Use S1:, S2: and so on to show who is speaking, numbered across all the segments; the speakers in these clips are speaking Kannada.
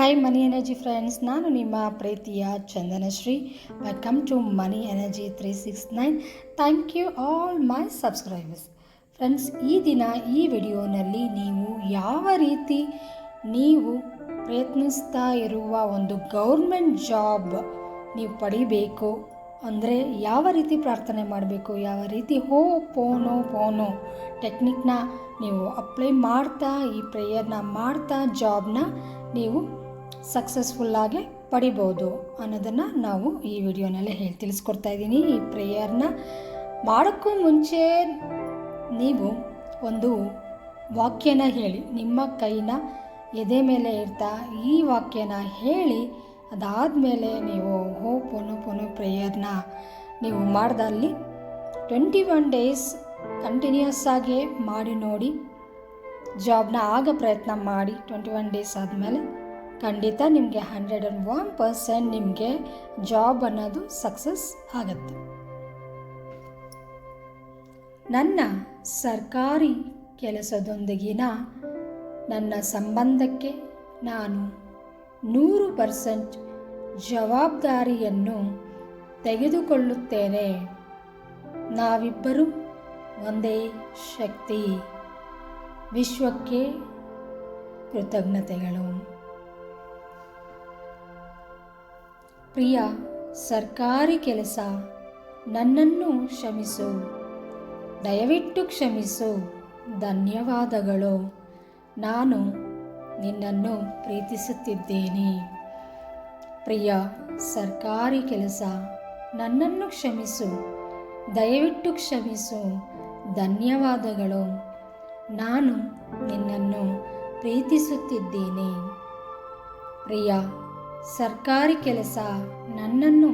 S1: ಹಾಯ್ ಮನಿ ಎನರ್ಜಿ ಫ್ರೆಂಡ್ಸ್ ನಾನು ನಿಮ್ಮ ಪ್ರೀತಿಯ Chandanashree. Welcome to money energy three six nine thank you all my subscribers friends ಈ ದಿನ ಈ ವಿಡಿಯೋನಲ್ಲಿ ನೀವು ಯಾವ ರೀತಿ ನೀವು ಪ್ರಯತ್ನಿಸ್ತಾ ಇರುವ ಒಂದು ಗೌರ್ಮೆಂಟ್ ಜಾಬ್ ನೀವು ಪಡಿಬೇಕು? ಅಂದರೆ ಯಾವ ರೀತಿ ಪ್ರಾರ್ಥನೆ ಮಾಡಬೇಕು? ಯಾವ ರೀತಿ ಹೋ, ಪೋನೋ ಪೋನೋ ಟೆಕ್ನಿಕ್ನ ನೀವು ಅಪ್ಲೈ ಮಾಡ್ತಾ ಈ ಪ್ರೇಯರ್ನ ಮಾಡ್ತಾ ಜಾಬ್ನ ನೀವು ಸಕ್ಸಸ್ಫುಲ್ಲಾಗಿ ಪಡಿಬೋದು ಅನ್ನೋದನ್ನು ನಾವು ಈ ವಿಡಿಯೋನಲ್ಲೇ ಹೇಳಿ ತಿಳಿಸ್ಕೊಡ್ತಾ ಇದ್ದೀನಿ. ಈ ಪ್ರೇಯರ್ನ ಮಾಡೋಕ್ಕೂ ಮುಂಚೆ ನೀವು ಒಂದು ವಾಕ್ಯನ ಹೇಳಿ, ನಿಮ್ಮ ಕೈನ ಎದೆ ಮೇಲೆ ಇರ್ತಾ ಈ ವಾಕ್ಯನ ಹೇಳಿ, ಅದಾದಮೇಲೆ ನೀವು ಹೋ ಪೊನು ಪೊನು ಪ್ರೇಯರ್ನ ನೀವು ಮಾಡ್ದಲ್ಲಿ ಟ್ವೆಂಟಿ ಒನ್ ಡೇಸ್ ಕಂಟಿನ್ಯೂಸ್ ಆಗಿ ಮಾಡಿ ನೋಡಿ ಜಾಬ್ನ ಆಗ ಪ್ರಯತ್ನ ಮಾಡಿ ಟ್ವೆಂಟಿ ಒನ್ ಡೇಸ್ ಆದಮೇಲೆ ಖಂಡಿತ ನಿಮಗೆ ಹಂಡ್ರೆಡ್ ಆ್ಯಂಡ್ ಒನ್ ಪರ್ಸೆಂಟ್ ನಿಮಗೆ ಜಾಬ್ ಅನ್ನೋದು ಸಕ್ಸಸ್ ಆಗುತ್ತೆ. ನನ್ನ ಸರ್ಕಾರಿ ಕೆಲಸದೊಂದಿಗಿನ ನನ್ನ ಸಂಬಂಧಕ್ಕೆ ನಾನು ನೂರು ಪರ್ಸೆಂಟ್ ಜವಾಬ್ದಾರಿಯನ್ನು ತೆಗೆದುಕೊಳ್ಳುತ್ತೇನೆ. ನಾವಿಬ್ಬರು ಒಂದೇ ಶಕ್ತಿ. ವಿಶ್ವಕ್ಕೆ ಕೃತಜ್ಞತೆಗಳು. ಪ್ರಿಯ, ಸರ್ಕಾರಿ ಕೆಲಸ. ನನ್ನನ್ನು ಕ್ಷಮಿಸು. ದಯವಿಟ್ಟು ಕ್ಷಮಿಸು. ಧನ್ಯವಾದಗಳು. ನಾನು ನಿನ್ನನ್ನು ಪ್ರೀತಿಸುತ್ತಿದ್ದೇನೆ. ಪ್ರಿಯ, ಸರ್ಕಾರಿ ಕೆಲಸ. ನನ್ನನ್ನು ಕ್ಷಮಿಸು. ದಯವಿಟ್ಟು ಕ್ಷಮಿಸು. ಧನ್ಯವಾದಗಳು. ನಾನು ನಿನ್ನನ್ನು ಪ್ರೀತಿಸುತ್ತಿದ್ದೇನೆ. ಪ್ರಿಯ ಸರ್ಕಾರಿ ಕೆಲಸ ನನ್ನನ್ನು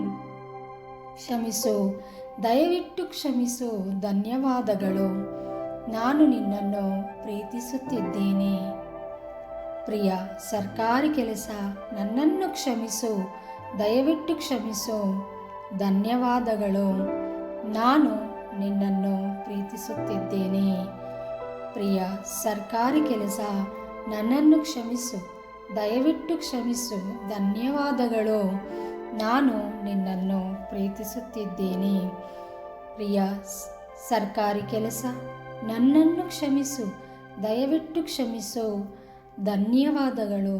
S1: ಕ್ಷಮಿಸು, ದಯವಿಟ್ಟು ಕ್ಷಮಿಸು, ಧನ್ಯವಾದಗಳು. ನಾನು ನಿನ್ನನ್ನು ಪ್ರೀತಿಸುತ್ತಿದ್ದೇನೆ. ಪ್ರಿಯ, ಸರ್ಕಾರಿ ಕೆಲಸ ನನ್ನನ್ನು ಕ್ಷಮಿಸು, ದಯವಿಟ್ಟು ಕ್ಷಮಿಸು, ಧನ್ಯವಾದಗಳು. ನಾನು ನಿನ್ನನ್ನು ಪ್ರೀತಿಸುತ್ತಿದ್ದೇನೆ. ಪ್ರಿಯ, ಸರ್ಕಾರಿ ಕೆಲಸ ನನ್ನನ್ನು ಕ್ಷಮಿಸು. ದಯವಿಟ್ಟು ಕ್ಷಮಿಸು. ಧನ್ಯವಾದಗಳು. ನಾನು ನಿನ್ನನ್ನು ಪ್ರೀತಿಸುತ್ತಿದ್ದೇನೆ. ಪ್ರಿಯ ಸರ್ಕಾರಿ ಕೆಲಸ, ನನ್ನನ್ನು ಕ್ಷಮಿಸು. ದಯವಿಟ್ಟು ಕ್ಷಮಿಸು. ಧನ್ಯವಾದಗಳು.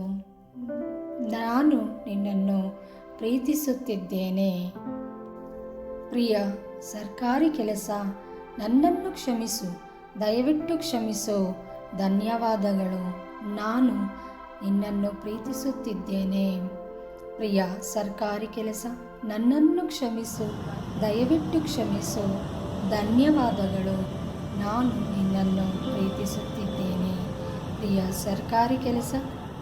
S1: ನಾನು ನಿನ್ನನ್ನು ಪ್ರೀತಿಸುತ್ತಿದ್ದೇನೆ. ಪ್ರಿಯ ಸರ್ಕಾರಿ ಕೆಲಸ, ನನ್ನನ್ನು ಕ್ಷಮಿಸು. ದಯವಿಟ್ಟು ಕ್ಷಮಿಸು. ಧನ್ಯವಾದಗಳು. ನಾನು ನಿನ್ನನ್ನು ಪ್ರೀತಿಸುತ್ತಿದ್ದೇನೆ. ಪ್ರಿಯ, ಸರ್ಕಾರಿ ಕೆಲಸ, ನನ್ನನ್ನು ಕ್ಷಮಿಸು, ದಯವಿಟ್ಟು ಕ್ಷಮಿಸು. ಧನ್ಯವಾದಗಳು. ನಾನು ನಿನ್ನನ್ನು ಪ್ರೀತಿಸುತ್ತಿದ್ದೇನೆ. ಪ್ರಿಯ, ಸರ್ಕಾರಿ ಕೆಲಸ,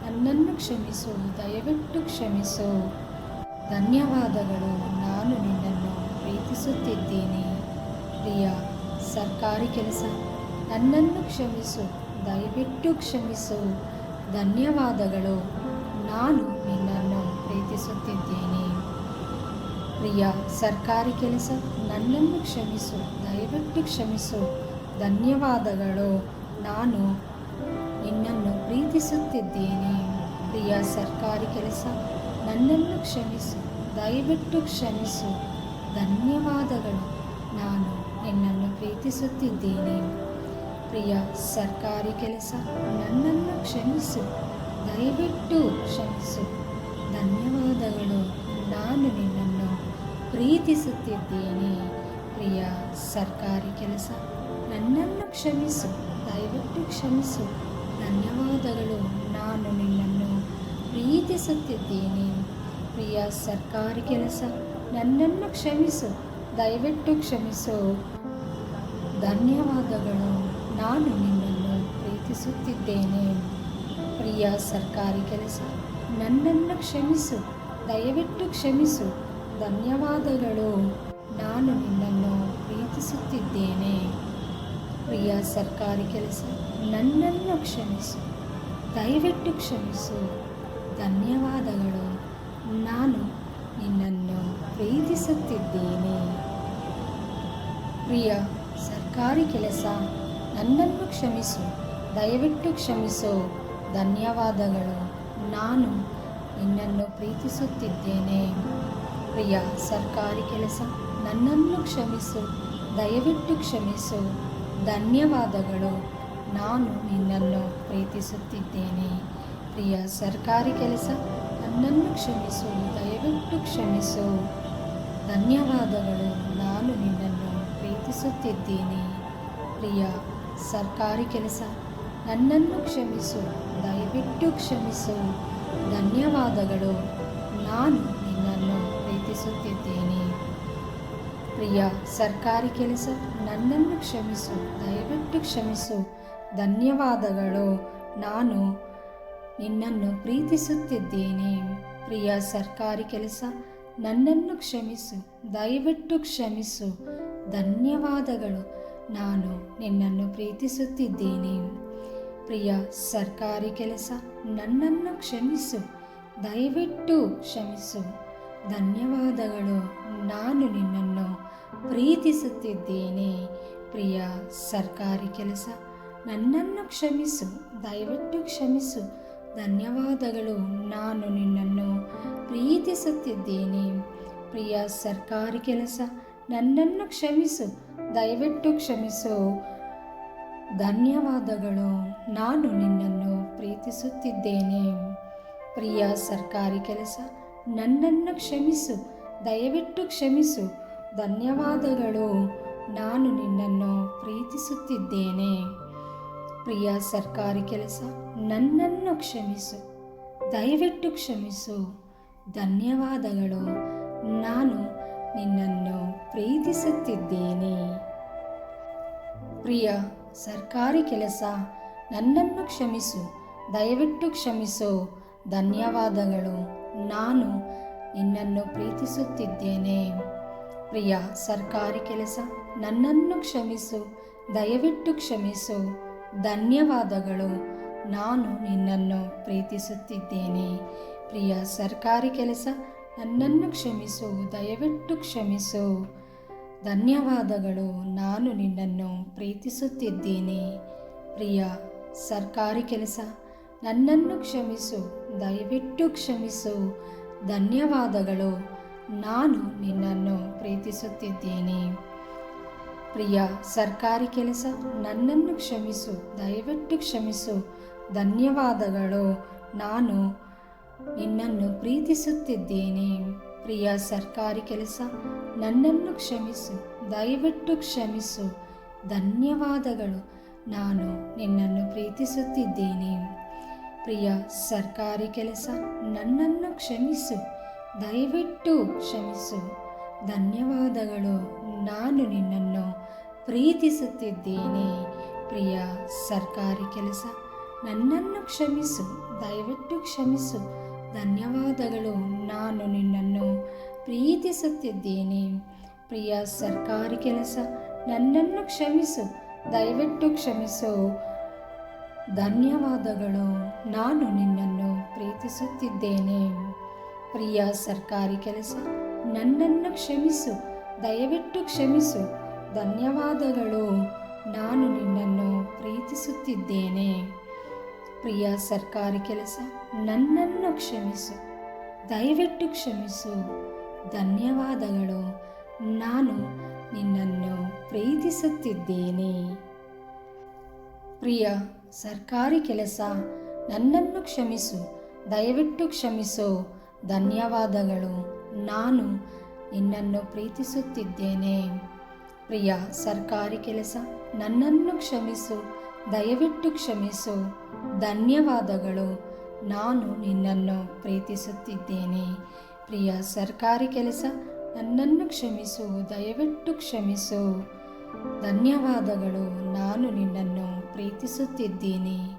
S1: ನನ್ನನ್ನು ಕ್ಷಮಿಸು, ದಯವಿಟ್ಟು ಕ್ಷಮಿಸು. ಧನ್ಯವಾದಗಳು. ನಾನು ನಿನ್ನನ್ನು ಪ್ರೀತಿಸುತ್ತಿದ್ದೇನೆ. ಪ್ರಿಯ, ಸರ್ಕಾರಿ ಕೆಲಸ, ನನ್ನನ್ನು ಕ್ಷಮಿಸು, ದಯವಿಟ್ಟು ಕ್ಷಮಿಸು. ಧನ್ಯವಾದಗಳು. ನಾನು ನಿನ್ನನ್ನು ಪ್ರೀತಿಸುತ್ತಿದ್ದೇನೆ. ಪ್ರಿಯ, ಸರ್ಕಾರಿ ಕೆಲಸ, ನನ್ನನ್ನು ಕ್ಷಮಿಸು, ದಯವಿಟ್ಟು ಕ್ಷಮಿಸು. ಧನ್ಯವಾದಗಳು. ನಾನು ನಿನ್ನನ್ನು ಪ್ರೀತಿಸುತ್ತಿದ್ದೇನೆ. ಪ್ರಿಯ, ಸರ್ಕಾರಿ ಕೆಲಸ, ನನ್ನನ್ನು ಕ್ಷಮಿಸು, ದಯವಿಟ್ಟು ಕ್ಷಮಿಸು. ಧನ್ಯವಾದಗಳು. ನಾನು ನಿನ್ನನ್ನು ಪ್ರೀತಿಸುತ್ತಿದ್ದೇನೆ. ಪ್ರಿಯ ಸರ್ಕಾರಿ ಕೆಲಸ ನನ್ನನ್ನು ಕ್ಷಮಿಸು, ದಯವಿಟ್ಟು ಕ್ಷಮಿಸು. ಧನ್ಯವಾದಗಳು. ನಾನು ನಿನ್ನನ್ನು ಪ್ರೀತಿಸುತ್ತಿದ್ದೇನೆ. ಪ್ರಿಯ ಸರ್ಕಾರಿ ಕೆಲಸ ನನ್ನನ್ನು ಕ್ಷಮಿಸು, ದಯವಿಟ್ಟು ಕ್ಷಮಿಸು. ಧನ್ಯವಾದಗಳು. ನಾನು ನಿನ್ನನ್ನು ಪ್ರೀತಿಸುತ್ತಿದ್ದೇನೆ. ಪ್ರಿಯ ಸರ್ಕಾರಿ ಕೆಲಸ ನನ್ನನ್ನು ಕ್ಷಮಿಸು, ದಯವಿಟ್ಟು ಕ್ಷಮಿಸು. ಧನ್ಯವಾದಗಳು. ನಾನು ನಿನ್ನನ್ನು ಪ್ರೀತಿಸುತ್ತಿದ್ದೇನೆ. ಪ್ರಿಯ ಸರ್ಕಾರಿ ಕೆಲಸ, ನನ್ನನ್ನು ಕ್ಷಮಿಸು, ದಯವಿಟ್ಟು ಕ್ಷಮಿಸು. ಧನ್ಯವಾದಗಳು. ನಾನು ನಿನ್ನನ್ನು ಪ್ರೀತಿಸುತ್ತಿದ್ದೇನೆ. ಪ್ರಿಯ ಸರ್ಕಾರಿ ಕೆಲಸ, ನನ್ನನ್ನು ಕ್ಷಮಿಸು, ದಯವಿಟ್ಟು ಕ್ಷಮಿಸು. ಧನ್ಯವಾದಗಳು. ನಾನು ನಿನ್ನನ್ನು ಪ್ರೀತಿಸುತ್ತಿದ್ದೇನೆ. ಪ್ರಿಯ ಸರ್ಕಾರಿ ಕೆಲಸ ನನ್ನನ್ನು ಕ್ಷಮಿಸು. ದಯವಿಟ್ಟು ಕ್ಷಮಿಸು. ಧನ್ಯವಾದಗಳು. ನಾನು ನಿನ್ನನ್ನು ಪ್ರೀತಿಸುತ್ತಿದ್ದೇನೆ. ಪ್ರಿಯ, ಸರ್ಕಾರಿ ಕೆಲಸ. ನನ್ನನ್ನು ಕ್ಷಮಿಸು. ದಯವಿಟ್ಟು ಕ್ಷಮಿಸು. ಧನ್ಯವಾದಗಳು. ನಾನು ನಿನ್ನನ್ನು ಪ್ರೀತಿಸುತ್ತಿದ್ದೇನೆ. ಪ್ರಿಯ, ಸರ್ಕಾರಿ ಕೆಲಸ. ನನ್ನನ್ನು ಕ್ಷಮಿಸು. ದಯವಿಟ್ಟು ಕ್ಷಮಿಸು. ಧನ್ಯವಾದಗಳು. ನಾನು ನಿನ್ನನ್ನು ಪ್ರೀತಿಸುತ್ತಿದ್ದೇನೆ. ಪ್ರಿಯ ಸರ್ಕಾರಿ ಕೆಲಸ. ನನ್ನನ್ನು ಕ್ಷಮಿಸು, ದಯವಿಟ್ಟು ಕ್ಷಮಿಸು. ಧನ್ಯವಾದಗಳು. ನಾನು ನಿನ್ನನ್ನು ಪ್ರೀತಿಸುತ್ತಿದ್ದೇನೆ. ಪ್ರಿಯ ಸರ್ಕಾರಿ ಕೆಲಸ, ನನ್ನನ್ನು ಕ್ಷಮಿಸು, ದಯವಿಟ್ಟು ಕ್ಷಮಿಸು. ಧನ್ಯವಾದಗಳು. ನಾನು ನಿನ್ನನ್ನು ಪ್ರೀತಿಸುತ್ತಿದ್ದೇನೆ. ಪ್ರಿಯ ಸರ್ಕಾರಿ ಕೆಲಸ, ನನ್ನನ್ನು ಕ್ಷಮಿಸು, ದಯವಿಟ್ಟು ಕ್ಷಮಿಸು. ಧನ್ಯವಾದಗಳು. ನಾನು ನಿನ್ನನ್ನು ಪ್ರೀತಿಸುತ್ತಿದ್ದೇನೆ. ಪ್ರಿಯ, ಸರ್ಕಾರಿ ಕೆಲಸ ನನ್ನನ್ನು ಕ್ಷಮಿಸು. ದಯವಿಟ್ಟು ಕ್ಷಮಿಸು. ಧನ್ಯವಾದಗಳು. ನಾನು ನಿನ್ನನ್ನು ಪ್ರೀತಿಸುತ್ತಿದ್ದೇನೆ. ಪ್ರಿಯ, ಸರ್ಕಾರಿ ಕೆಲಸ ನನ್ನನ್ನು ಕ್ಷಮಿಸು. ದಯವಿಟ್ಟು ಕ್ಷಮಿಸು. ಧನ್ಯವಾದಗಳು. ನಾನು ನಿನ್ನನ್ನು ಪ್ರೀತಿಸುತ್ತಿದ್ದೇನೆ. ಪ್ರಿಯ, ಸರ್ಕಾರಿ ಕೆಲಸ ನನ್ನನ್ನು ಕ್ಷಮಿಸು. ದಯವಿಟ್ಟು ಕ್ಷಮಿಸು. ಧನ್ಯವಾದಗಳು. ನಾನು ನಿನ್ನನ್ನು ಪ್ರೀತಿಸುತ್ತಿದ್ದೇನೆ. ಪ್ರಿಯ ಸರ್ಕಾರಿ ಕೆಲಸ, ನನ್ನನ್ನು ಕ್ಷಮಿಸು. ದಯವಿಟ್ಟು ಕ್ಷಮಿಸು. ಧನ್ಯವಾದಗಳು. ನಾನು ನಿನ್ನನ್ನು ಪ್ರೀತಿಸುತ್ತಿದ್ದೇನೆ. ಪ್ರಿಯ ಸರ್ಕಾರಿ ಕೆಲಸ, ನನ್ನನ್ನು ಕ್ಷಮಿಸು. ದಯವಿಟ್ಟು ಕ್ಷಮಿಸು. ಧನ್ಯವಾದಗಳು. ನಾನು ನಿನ್ನನ್ನು ಪ್ರೀತಿಸುತ್ತಿದ್ದೇನೆ. ಪ್ರಿಯ, ಸರ್ಕಾರಿ ಕೆಲಸ, ನನ್ನನ್ನು ಕ್ಷಮಿಸು, ದಯವಿಟ್ಟು ಕ್ಷಮಿಸು. ಧನ್ಯವಾದಗಳು. ನಾನು ನಿನ್ನನ್ನು ಪ್ರೀತಿಸುತ್ತಿದ್ದೇನೆ. ಪ್ರಿಯ, ಸರ್ಕಾರಿ ಕೆಲಸ, ನನ್ನನ್ನು ಕ್ಷಮಿಸು, ದಯವಿಟ್ಟು ಕ್ಷಮಿಸು. ಧನ್ಯವಾದಗಳು. ನಾನು ನಿನ್ನನ್ನು ಪ್ರೀತಿಸುತ್ತಿದ್ದೇನೆ. ಪ್ರಿಯ, ಸರ್ಕಾರಿ ಕೆಲಸ, ನನ್ನನ್ನು ಕ್ಷಮಿಸು, ದಯವಿಟ್ಟು ಕ್ಷಮಿಸು. ಧನ್ಯವಾದಗಳು. ನಾನು ನಿನ್ನನ್ನು ಪ್ರೀತಿಸುತ್ತಿದ್ದೇನೆ. ಪ್ರಿಯ, ಸರ್ಕಾರಿ ಕೆಲಸ, ನನ್ನನ್ನು ಕ್ಷಮಿಸು. ದಯವಿಟ್ಟು ಕ್ಷಮಿಸು. ಧನ್ಯವಾದಗಳು. ನಾನು ನಿನ್ನನ್ನು ಪ್ರೀತಿಸುತ್ತಿದ್ದೇನೆ. ಪ್ರಿಯ, ಸರ್ಕಾರಿ ಕೆಲಸ, ನನ್ನನ್ನು ಕ್ಷಮಿಸು. ದಯವಿಟ್ಟು ಕ್ಷಮಿಸು. ಧನ್ಯವಾದಗಳು. ನಾನು ನಿನ್ನನ್ನು ಪ್ರೀತಿಸುತ್ತಿದ್ದೇನೆ. ಪ್ರಿಯ ಸರ್ಕಾರಿ ಕೆಲಸ, ನನ್ನನ್ನು ಕ್ಷಮಿಸು, ದಯವಿಟ್ಟು ಕ್ಷಮಿಸು. ಧನ್ಯವಾದಗಳು. ನಾನು ನಿನ್ನನ್ನು ಪ್ರೀತಿಸುತ್ತಿದ್ದೇನೆ. ಪ್ರಿಯ ಸರ್ಕಾರಿ ಕೆಲಸ, ನನ್ನನ್ನು ಕ್ಷಮಿಸು, ದಯವಿಟ್ಟು ಕ್ಷಮಿಸು. ಧನ್ಯವಾದಗಳು. ನಾನು ನಿನ್ನನ್ನು ಪ್ರೀತಿಸುತ್ತಿದ್ದೇನೆ. ಪ್ರಿಯ ಸರ್ಕಾರಿ ಕೆಲಸ, ನನ್ನನ್ನು ಕ್ಷಮಿಸು, ದಯವಿಟ್ಟು ಕ್ಷಮಿಸು. ಧನ್ಯವಾದಗಳು. ನಾನು ನಿನ್ನನ್ನು ಪ್ರೀತಿಸುತ್ತಿದ್ದೇನೆ. ಪ್ರಿಯ ಸರ್ಕಾರಿ ಕೆಲಸ, ನನ್ನನ್ನು ಕ್ಷಮಿಸು, ದಯವಿಟ್ಟು ಕ್ಷಮಿಸು. ಧನ್ಯವಾದಗಳು, ನಾನು ನಿನ್ನನ್ನು ಪ್ರೀತಿಸುತ್ತಿದ್ದೇನೆ. ಪ್ರಿಯ ಸರ್ಕಾರಿ ಕೆಲಸ, ನನ್ನನ್ನು ಕ್ಷಮಿಸು, ದಯವಿಟ್ಟು ಕ್ಷಮಿಸು. ಧನ್ಯವಾದಗಳು, ನಾನು ನಿನ್ನನ್ನು ಪ್ರೀತಿಸುತ್ತಿದ್ದೇನೆ. ಪ್ರಿಯ ಸರ್ಕಾರಿ ಕೆಲಸ, ನನ್ನನ್ನು ಕ್ಷಮಿಸು. ದಯವಿಟ್ಟು ಕ್ಷಮಿಸು. ಧನ್ಯವಾದಗಳು. ನಾನು ನಿನ್ನನ್ನು ಪ್ರೀತಿಸುತ್ತಿದ್ದೇನೆ. ಪ್ರಿಯ, ಸರ್ಕಾರಿ ಕೆಲಸ, ನನ್ನನ್ನು ಕ್ಷಮಿಸು. ದಯವಿಟ್ಟು ಕ್ಷಮಿಸು. ಧನ್ಯವಾದಗಳು. ನಾನು ನಿನ್ನನ್ನು ಪ್ರೀತಿಸುತ್ತಿದ್ದೇನೆ. ಪ್ರಿಯ, ಸರ್ಕಾರಿ ಕೆಲಸ, ನನ್ನನ್ನು ಕ್ಷಮಿಸು. ದಯವಿಟ್ಟು ಕ್ಷಮಿಸು. ಧನ್ಯವಾದಗಳು. ನಾನು ನಿನ್ನನ್ನು ಪ್ರೀತಿಸುತ್ತಿದ್ದೇನೆ. ಪ್ರಿಯ, ಸರ್ಕಾರಿ ಕೆಲಸ ನನ್ನನ್ನು ಕ್ಷಮಿಸು, ದಯವಿಟ್ಟು ಕ್ಷಮಿಸು. ಧನ್ಯವಾದಗಳು, ನಾನು ನಿನ್ನನ್ನು ಪ್ರೀತಿಸುತ್ತಿದ್ದೇನೆ.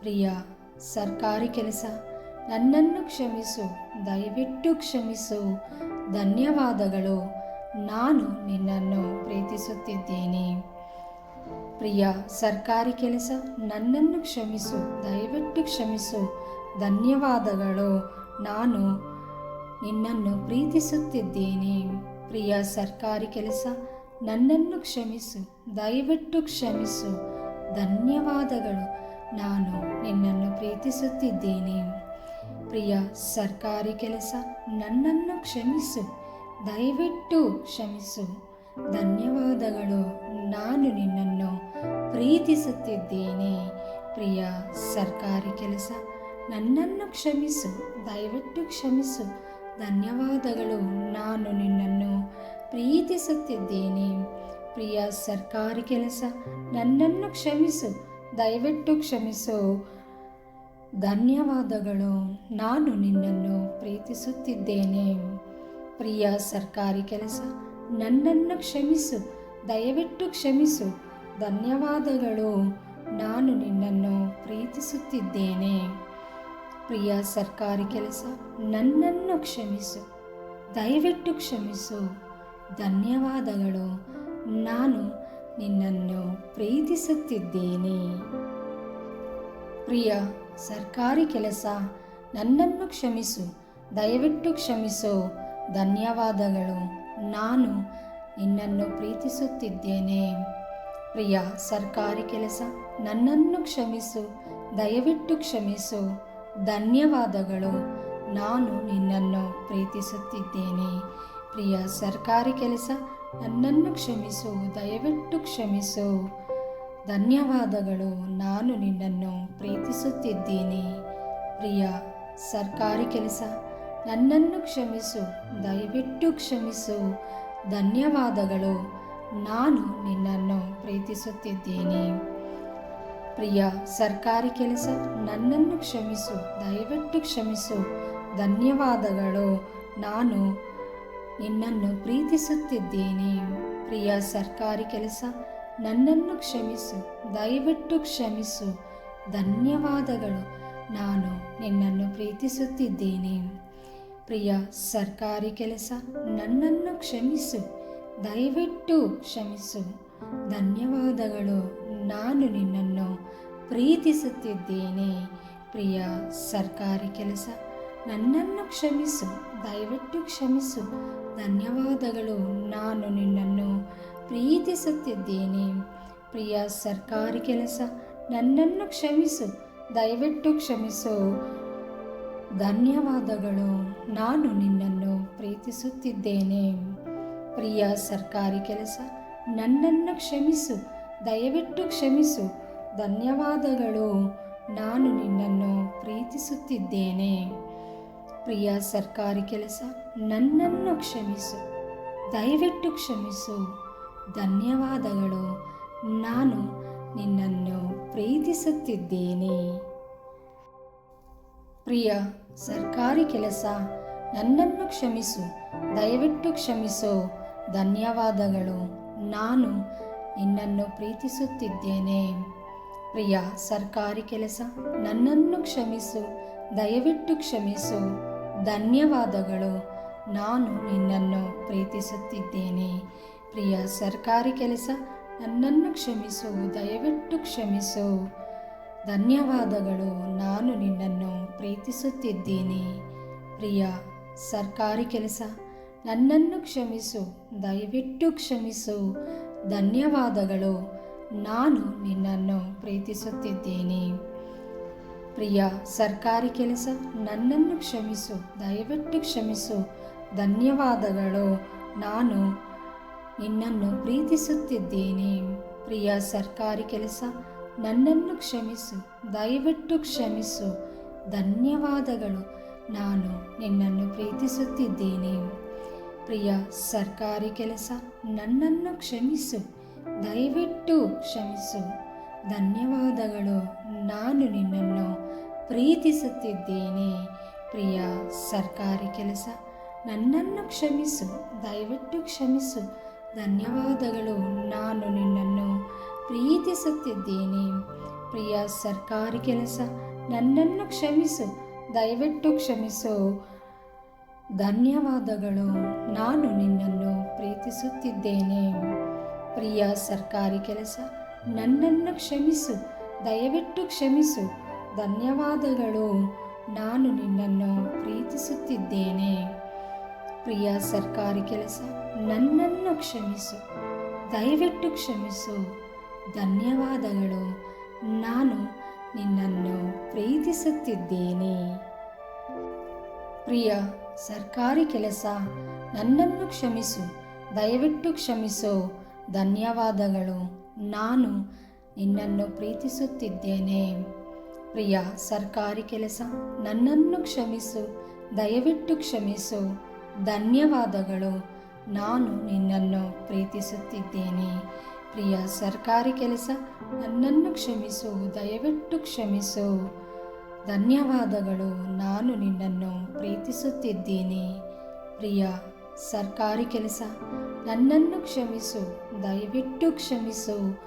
S1: ಪ್ರಿಯ, ಸರ್ಕಾರಿ ಕೆಲಸ ನನ್ನನ್ನು ಕ್ಷಮಿಸು, ದಯವಿಟ್ಟು ಕ್ಷಮಿಸು. ಧನ್ಯವಾದಗಳು, ನಾನು ನಿನ್ನನ್ನು ಪ್ರೀತಿಸುತ್ತಿದ್ದೇನೆ. ಪ್ರಿಯ, ಸರ್ಕಾರಿ ಕೆಲಸ ನನ್ನನ್ನು ಕ್ಷಮಿಸು, ದಯವಿಟ್ಟು ಕ್ಷಮಿಸು. ಧನ್ಯವಾದಗಳು. ನಾನು ನಿನ್ನನ್ನು ಪ್ರೀತಿಸುತ್ತಿದ್ದೇನೆ. ಪ್ರಿಯ ಸರ್ಕಾರಿ ಕೆಲಸ, ನನ್ನನ್ನು ಕ್ಷಮಿಸು. ದಯವಿಟ್ಟು ಕ್ಷಮಿಸು. ಧನ್ಯವಾದಗಳು. ನಾನು ನಿನ್ನನ್ನು ಪ್ರೀತಿಸುತ್ತಿದ್ದೇನೆ. ಪ್ರಿಯ ಸರ್ಕಾರಿ ಕೆಲಸ, ನನ್ನನ್ನು ಕ್ಷಮಿಸು. ದಯವಿಟ್ಟು ಕ್ಷಮಿಸು. ಧನ್ಯವಾದಗಳು. ನಾನು ನಿನ್ನನ್ನು ಪ್ರೀತಿಸುತ್ತಿದ್ದೇನೆ. ಪ್ರಿಯ ಸರ್ಕಾರಿ ಕೆಲಸ ನನ್ನನ್ನು ಕ್ಷಮಿಸು, ದಯವಿಟ್ಟು ಕ್ಷಮಿಸು. ಧನ್ಯವಾದಗಳು, ನಾನು ನಿನ್ನನ್ನು ಪ್ರೀತಿಸುತ್ತಿದ್ದೇನೆ. ಪ್ರಿಯ ಸರ್ಕಾರಿ ಕೆಲಸ, ನನ್ನನ್ನು ಕ್ಷಮಿಸು, ದಯವಿಟ್ಟು ಕ್ಷಮಿಸು. ಧನ್ಯವಾದಗಳು, ನಾನು ನಿನ್ನನ್ನು ಪ್ರೀತಿಸುತ್ತಿದ್ದೇನೆ. ಪ್ರಿಯ ಸರ್ಕಾರಿ ಕೆಲಸ, ನನ್ನನ್ನು ಕ್ಷಮಿಸು, ದಯವಿಟ್ಟು ಕ್ಷಮಿಸು. ಧನ್ಯವಾದಗಳು, ನಾನು ನಿನ್ನನ್ನು ಪ್ರೀತಿಸುತ್ತಿದ್ದೇನೆ. ಪ್ರಿಯ ಸರ್ಕಾರಿ ಕೆಲಸ, ನನ್ನನ್ನು ಕ್ಷಮಿಸು. ದಯವಿಟ್ಟು ಕ್ಷಮಿಸು. ಧನ್ಯವಾದಗಳು. ನಾನು ನಿನ್ನನ್ನು ಪ್ರೀತಿಸುತ್ತಿದ್ದೇನೆ. ಪ್ರಿಯ ಸರ್ಕಾರಿ ಕೆಲಸ, ನನ್ನನ್ನು ಕ್ಷಮಿಸು. ದಯವಿಟ್ಟು ಕ್ಷಮಿಸು. ಧನ್ಯವಾದಗಳು. ನಾನು ನಿನ್ನನ್ನು ಪ್ರೀತಿಸುತ್ತಿದ್ದೇನೆ. ಪ್ರಿಯ ಸರ್ಕಾರಿ ಕೆಲಸ, ನನ್ನನ್ನು ಕ್ಷಮಿಸು. ದಯವಿಟ್ಟು ಕ್ಷಮಿಸು. ಧನ್ಯವಾದಗಳು. ನಾನು ನಿನ್ನನ್ನು ಪ್ರೀತಿಸುತ್ತಿದ್ದೇನೆ. ಪ್ರಿಯ ಸರ್ಕಾರಿ ಕೆಲಸ, ನನ್ನನ್ನು ಕ್ಷಮಿಸು, ದಯವಿಟ್ಟು ಕ್ಷಮಿಸು. ಧನ್ಯವಾದಗಳು. ನಾನು ನಿನ್ನನ್ನು ಪ್ರೀತಿಸುತ್ತಿದ್ದೇನೆ. ಪ್ರಿಯ ಸರ್ಕಾರಿ ಕೆಲಸ, ನನ್ನನ್ನು ಕ್ಷಮಿಸು, ದಯವಿಟ್ಟು ಕ್ಷಮಿಸು. ಧನ್ಯವಾದಗಳು. ನಾನು ನಿನ್ನನ್ನು ಪ್ರೀತಿಸುತ್ತಿದ್ದೇನೆ. ಪ್ರಿಯ ಸರ್ಕಾರಿ ಕೆಲಸ, ನನ್ನನ್ನು ಕ್ಷಮಿಸು, ದಯವಿಟ್ಟು ಕ್ಷಮಿಸು. ಧನ್ಯವಾದಗಳು. ನಾನು ನಿನ್ನನ್ನು ಪ್ರೀತಿಸುತ್ತಿದ್ದೇನೆ. ಪ್ರಿಯ ಸರ್ಕಾರಿ ಕೆಲಸ, ನನ್ನನ್ನು ಕ್ಷಮಿಸು, ದಯವಿಟ್ಟು ಕ್ಷಮಿಸು. ಧನ್ಯವಾದಗಳು. ನಾನು ನಿನ್ನನ್ನು ಪ್ರೀತಿಸುತ್ತಿದ್ದೇನೆ. ಪ್ರಿಯ ಸರ್ಕಾರಿ ಕೆಲಸ, ನನ್ನನ್ನು ಕ್ಷಮಿಸು, ದಯವಿಟ್ಟು ಕ್ಷಮಿಸು. ಧನ್ಯವಾದಗಳು. ನಾನು ನಿನ್ನನ್ನು ಪ್ರೀತಿಸುತ್ತಿದ್ದೇನೆ. ಪ್ರಿಯ ಸರ್ಕಾರಿ ಕೆಲಸ, ನನ್ನನ್ನು ಕ್ಷಮಿಸು, ದಯವಿಟ್ಟು ಕ್ಷಮಿಸು. ಧನ್ಯವಾದಗಳು, ನಾನು ನಿನ್ನನ್ನು ಪ್ರೀತಿಸುತ್ತಿದ್ದೇನೆ. ಪ್ರಿಯ ಸರ್ಕಾರಿ ಕೆಲಸ, ನನ್ನನ್ನು ಕ್ಷಮಿಸು, ದಯವಿಟ್ಟು ಕ್ಷಮಿಸು. ಧನ್ಯವಾದಗಳು, ನಾನು ನಿನ್ನನ್ನು ಪ್ರೀತಿಸುತ್ತಿದ್ದೇನೆ. ಪ್ರಿಯ ಸರ್ಕಾರಿ ಕೆಲಸ, ನನ್ನನ್ನು ಕ್ಷಮಿಸು, ದಯವಿಟ್ಟು ಕ್ಷಮಿಸು. ಧನ್ಯವಾದಗಳು. ನಾನು ನಿನ್ನನ್ನು ಪ್ರೀತಿಸುತ್ತಿದ್ದೇನೆ. ಪ್ರಿಯ ಸರ್ಕಾರಿ ಕೆಲಸ, ನನ್ನನ್ನು ಕ್ಷಮಿಸು. ದಯವಿಟ್ಟು ಕ್ಷಮಿಸು. ಧನ್ಯವಾದಗಳು. ನಾನು ನಿನ್ನನ್ನು ಪ್ರೀತಿಸುತ್ತಿದ್ದೇನೆ. ಪ್ರಿಯ ಸರ್ಕಾರಿ ಕೆಲಸ, ನನ್ನನ್ನು ಕ್ಷಮಿಸು. ದಯವಿಟ್ಟು ಕ್ಷಮಿಸು. ಧನ್ಯವಾದಗಳು. ನಾನು ನಿನ್ನನ್ನು ಪ್ರೀತಿಸುತ್ತಿದ್ದೇನೆ. ಪ್ರಿಯ ಸರ್ಕಾರಿ ಕೆಲಸ, ನನ್ನನ್ನು ಕ್ಷಮಿಸು, ದಯವಿಟ್ಟು ಕ್ಷಮಿಸು. ಧನ್ಯವಾದಗಳು. ನಾನು ನಿನ್ನನ್ನು ಪ್ರೀತಿಸುತ್ತಿದ್ದೇನೆ. ಪ್ರಿಯ ಸರ್ಕಾರಿ ಕೆಲಸ, ನನ್ನನ್ನು ಕ್ಷಮಿಸು, ದಯವಿಟ್ಟು ಕ್ಷಮಿಸು. ಧನ್ಯವಾದಗಳು. ನಾನು ನಿನ್ನನ್ನು ಪ್ರೀತಿಸುತ್ತಿದ್ದೇನೆ. ಪ್ರಿಯ ಸರ್ಕಾರಿ ಕೆಲಸ, ನನ್ನನ್ನು ಕ್ಷಮಿಸು, ದಯವಿಟ್ಟು ಕ್ಷಮಿಸು. ಧನ್ಯವಾದಗಳು. ನಾನು ನಿನ್ನನ್ನು ಪ್ರೀತಿಸುತ್ತಿದ್ದೇನೆ. ಪ್ರಿಯ, ಸರ್ಕಾರಿ ಕೆಲಸ ನನ್ನನ್ನು ಕ್ಷಮಿಸು, ದಯವಿಟ್ಟು ಕ್ಷಮಿಸು. ಧನ್ಯವಾದಗಳು. ನಾನು ನಿನ್ನನ್ನು ಪ್ರೀತಿಸುತ್ತಿದ್ದೇನೆ. ಪ್ರಿಯ, ಸರ್ಕಾರಿ ಕೆಲಸ ನನ್ನನ್ನು ಕ್ಷಮಿಸು, ದಯವಿಟ್ಟು ಕ್ಷಮಿಸು. ಧನ್ಯವಾದಗಳು. ನಾನು ನಿನ್ನನ್ನು ಪ್ರೀತಿಸುತ್ತಿದ್ದೇನೆ. ಪ್ರಿಯ, ಸರ್ಕಾರಿ ಕೆಲಸ ನನ್ನನ್ನು ಕ್ಷಮಿಸು. ದಯವಿಟ್ಟು ಕ್ಷಮಿಸು. ಧನ್ಯವಾದಗಳು. ನಾನು ನಿನ್ನನ್ನು ಪ್ರೀತಿಸುತ್ತಿದ್ದೇನೆ. ಪ್ರಿಯ ಸರ್ಕಾರಿ ಕೆಲಸ, ನನ್ನನ್ನು ಕ್ಷಮಿಸು. ದಯವಿಟ್ಟು ಕ್ಷಮಿಸು. ಧನ್ಯವಾದಗಳು. ನಾನು ನಿನ್ನನ್ನು ಪ್ರೀತಿಸುತ್ತಿದ್ದೇನೆ. ಪ್ರಿಯ ಸರ್ಕಾರಿ ಕೆಲಸ, ನನ್ನನ್ನು ಕ್ಷಮಿಸು. ದಯವಿಟ್ಟು ಕ್ಷಮಿಸು. ಧನ್ಯವಾದಗಳು. ನಾನು ನಿನ್ನನ್ನು ಪ್ರೀತಿಸುತ್ತಿದ್ದೇನೆ. ಪ್ರಿಯ ಸರ್ಕಾರಿ ಕೆಲಸ, ನನ್ನನ್ನು ಕ್ಷಮಿಸು, ದಯವಿಟ್ಟು ಕ್ಷಮಿಸು. ಧನ್ಯವಾದಗಳು. ನಾನು ನಿನ್ನನ್ನು ಪ್ರೀತಿಸುತ್ತಿದ್ದೇನೆ. ಪ್ರಿಯ ಸರ್ಕಾರಿ ಕೆಲಸ, ನನ್ನನ್ನು ಕ್ಷಮಿಸು. ದಯವಿಟ್ಟು ಕ್ಷಮಿಸು. ಧನ್ಯವಾದಗಳು. ನಾನು ನಿನ್ನನ್ನು ಪ್ರೀತಿಸುತ್ತಿದ್ದೇನೆ. ಪ್ರಿಯ ಸರ್ಕಾರಿ ಕೆಲಸ, ನನ್ನನ್ನು ಕ್ಷಮಿಸು. ದಯವಿಟ್ಟು ಕ್ಷಮಿಸು. ಧನ್ಯವಾದಗಳು. ನಾನು ನಿನ್ನನ್ನು ಪ್ರೀತಿಸುತ್ತಿದ್ದೇನೆ. ಪ್ರಿಯ, ಸರ್ಕಾರಿ ಕೆಲಸ, ನನ್ನನ್ನು ಕ್ಷಮಿಸು, ದಯವಿಟ್ಟು ಕ್ಷಮಿಸು. ಧನ್ಯವಾದಗಳು. ನಾನು ನಿನ್ನನ್ನು ಪ್ರೀತಿಸುತ್ತಿದ್ದೇನೆ. ಪ್ರಿಯ, ಸರ್ಕಾರಿ ಕೆಲಸ, ನನ್ನನ್ನು ಕ್ಷಮಿಸು, ದಯವಿಟ್ಟು ಕ್ಷಮಿಸು. ಧನ್ಯವಾದಗಳು. ನಾನು ನಿನ್ನನ್ನು ಪ್ರೀತಿಸುತ್ತಿದ್ದೇನೆ. ಪ್ರಿಯ, ಸರ್ಕಾರಿ ಕೆಲಸ ನನ್ನನ್ನು ಕ್ಷಮಿಸು, ದಯವಿಟ್ಟು ಕ್ಷಮಿಸು.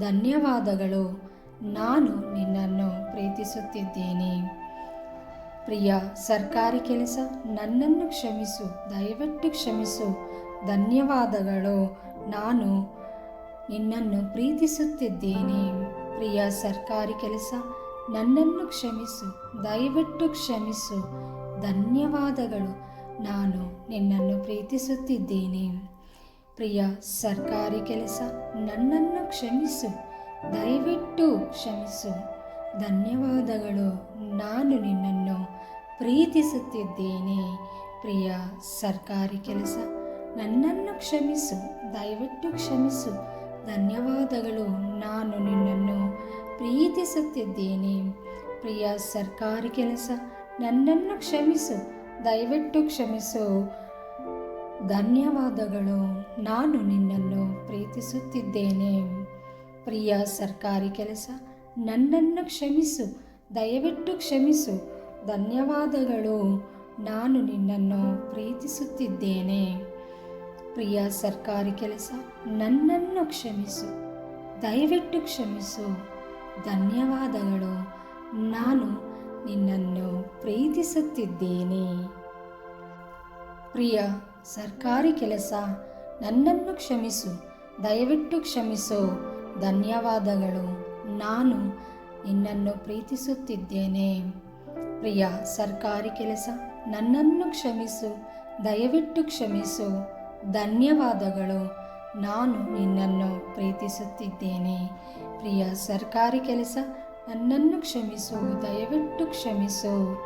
S1: ಧನ್ಯವಾದಗಳು. ನಾನು ನಿನ್ನನ್ನು ಪ್ರೀತಿಸುತ್ತಿದ್ದೇನೆ. ಪ್ರಿಯ, ಸರ್ಕಾರಿ ಕೆಲಸ, ನನ್ನನ್ನು ಕ್ಷಮಿಸು, ದಯವಿಟ್ಟು ಕ್ಷಮಿಸು. ಧನ್ಯವಾದಗಳು. ನಾನು ನಿನ್ನನ್ನು ಪ್ರೀತಿಸುತ್ತಿದ್ದೇನೆ. ಪ್ರಿಯ, ಸರ್ಕಾರಿ ಕೆಲಸ, ನನ್ನನ್ನು ಕ್ಷಮಿಸು, ದಯವಿಟ್ಟು ಕ್ಷಮಿಸು. ಧನ್ಯವಾದಗಳು. ನಾನು ನಿನ್ನನ್ನು ಪ್ರೀತಿಸುತ್ತಿದ್ದೇನೆ. ಪ್ರಿಯ ಸರ್ಕಾರಿ ಕೆಲಸ, ನನ್ನನ್ನು ಕ್ಷಮಿಸು, ದಯವಿಟ್ಟು ಕ್ಷಮಿಸು. ಧನ್ಯವಾದಗಳು. ನಾನು ನಿನ್ನನ್ನು ಪ್ರೀತಿಸುತ್ತಿದ್ದೇನೆ. ಪ್ರಿಯ ಸರ್ಕಾರಿ ಕೆಲಸ, ನನ್ನನ್ನು ಕ್ಷಮಿಸು, ದಯವಿಟ್ಟು ಕ್ಷಮಿಸು. ಧನ್ಯವಾದಗಳು. ನಾನು ನಿನ್ನನ್ನು ಪ್ರೀತಿಸುತ್ತಿದ್ದೇನೆ. ಪ್ರಿಯ ಸರ್ಕಾರಿ ಕೆಲಸ, ನನ್ನನ್ನು ಕ್ಷಮಿಸು, ದಯವಿಟ್ಟು ಕ್ಷಮಿಸು. ಧನ್ಯವಾದಗಳು. ನಾನು ನಿನ್ನನ್ನು ಪ್ರೀತಿಸುತ್ತಿದ್ದೇನೆ. ಪ್ರಿಯ ಸರ್ಕಾರಿ ಕೆಲಸ, ನನ್ನನ್ನು ಕ್ಷಮಿಸು, ದಯವಿಟ್ಟು ಕ್ಷಮಿಸು. ಧನ್ಯವಾದಗಳು. ನಾನು ನಿನ್ನನ್ನು ಪ್ರೀತಿಸುತ್ತಿದ್ದೇನೆ. ಪ್ರಿಯ ಸರ್ಕಾರಿ ಕೆಲಸ, ನನ್ನನ್ನು ಕ್ಷಮಿಸು, ದಯವಿಟ್ಟು ಕ್ಷಮಿಸು. ಧನ್ಯವಾದಗಳು. ನಾನು ನಿನ್ನನ್ನು ಪ್ರೀತಿಸುತ್ತಿದ್ದೇನೆ. ಪ್ರಿಯ ಸರ್ಕಾರಿ ಕೆಲಸ ನನ್ನನ್ನು ಕ್ಷಮಿಸು. ದಯವಿಟ್ಟು ಕ್ಷಮಿಸು. ಧನ್ಯವಾದಗಳು. ನಾನು ನಿನ್ನನ್ನು ಪ್ರೀತಿಸುತ್ತಿದ್ದೇನೆ. ಪ್ರಿಯ, ಸರ್ಕಾರಿ ಕೆಲಸ. ನನ್ನನ್ನು ಕ್ಷಮಿಸು. ದಯವಿಟ್ಟು ಕ್ಷಮಿಸು. ಧನ್ಯವಾದಗಳು. ನಾನು ನಿನ್ನನ್ನು ಪ್ರೀತಿಸುತ್ತಿದ್ದೇನೆ. ಪ್ರಿಯ, ಸರ್ಕಾರಿ ಕೆಲಸ. ನನ್ನನ್ನು ಕ್ಷಮಿಸು. ದಯವಿಟ್ಟು ಕ್ಷಮಿಸು.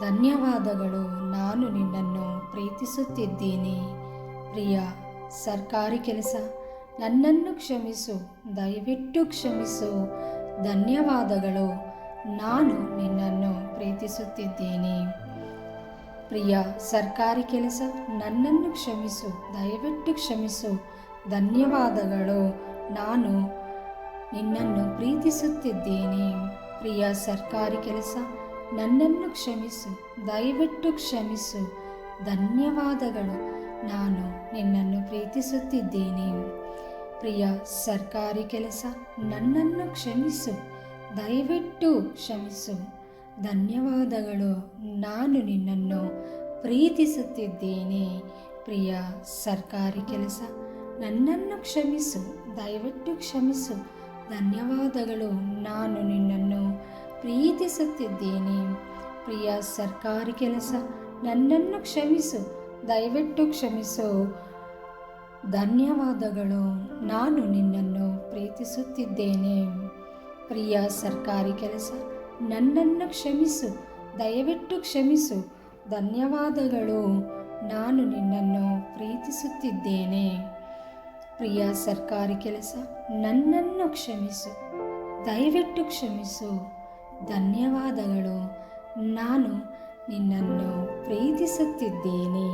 S1: ಧನ್ಯವಾದಗಳು. ನಾನು ನಿನ್ನನ್ನು ಪ್ರೀತಿಸುತ್ತಿದ್ದೇನೆ. ಪ್ರಿಯ ಸರ್ಕಾರಿ ಕೆಲಸ. ನನ್ನನ್ನು ಕ್ಷಮಿಸು, ದಯವಿಟ್ಟು ಕ್ಷಮಿಸು. ಧನ್ಯವಾದಗಳು. ನಾನು ನಿನ್ನನ್ನು ಪ್ರೀತಿಸುತ್ತಿದ್ದೇನೆ. ಪ್ರಿಯ, ಸರ್ಕಾರಿ ಕೆಲಸ. ನನ್ನನ್ನು ಕ್ಷಮಿಸು, ದಯವಿಟ್ಟು ಕ್ಷಮಿಸು. ಧನ್ಯವಾದಗಳು. ನಾನು ನಿನ್ನನ್ನು ಪ್ರೀತಿಸುತ್ತಿದ್ದೇನೆ. ಪ್ರಿಯ, ಸರ್ಕಾರಿ ಕೆಲಸ. ನನ್ನನ್ನು ಕ್ಷಮಿಸು, ದಯವಿಟ್ಟು ಕ್ಷಮಿಸು. ಧನ್ಯವಾದಗಳು. ನಾನು ನಿನ್ನನ್ನು ಪ್ರೀತಿಸುತ್ತಿದ್ದೇನೆ. ಪ್ರಿಯ, ಸರ್ಕಾರಿ ಕೆಲಸ ನನ್ನನ್ನು ಕ್ಷಮಿಸು. ದಯವಿಟ್ಟು ಕ್ಷಮಿಸು. ಧನ್ಯವಾದಗಳು. ನಾನು ನಿನ್ನನ್ನು ಪ್ರೀತಿಸುತ್ತಿದ್ದೇನೆ. ಪ್ರಿಯ, ಸರ್ಕಾರಿ ಕೆಲಸ ನನ್ನನ್ನು ಕ್ಷಮಿಸು. ದಯವಿಟ್ಟು ಕ್ಷಮಿಸು. ಧನ್ಯವಾದಗಳು. ನಾನು ನಿನ್ನನ್ನು ಪ್ರೀತಿಸುತ್ತಿದ್ದೇನೆ. ಪ್ರಿಯ, ಸರ್ಕಾರಿ ಕೆಲಸ ನನ್ನನ್ನು ಕ್ಷಮಿಸು. ದಯವಿಟ್ಟು ಕ್ಷಮಿಸು. ಧನ್ಯವಾದಗಳು. ನಾನು ನಿನ್ನನ್ನು ಪ್ರೀತಿಸುತ್ತಿದ್ದೇನೆ. ಪ್ರಿಯ ಸರ್ಕಾರಿ ಕೆಲಸ, ನನ್ನನ್ನು ಕ್ಷಮಿಸು. ದಯವಿಟ್ಟು ಕ್ಷಮಿಸು. ಧನ್ಯವಾದಗಳು. ನಾನು ನಿನ್ನನ್ನು ಪ್ರೀತಿಸುತ್ತಿದ್ದೇನೆ. ಪ್ರಿಯ ಸರ್ಕಾರಿ ಕೆಲಸ, ನನ್ನನ್ನು ಕ್ಷಮಿಸು. ದಯವಿಟ್ಟು ಕ್ಷಮಿಸು. ಧನ್ಯವಾದಗಳು. ನಾನು ನಿನ್ನನ್ನು ಪ್ರೀತಿಸುತ್ತಿದ್ದೇನೆ.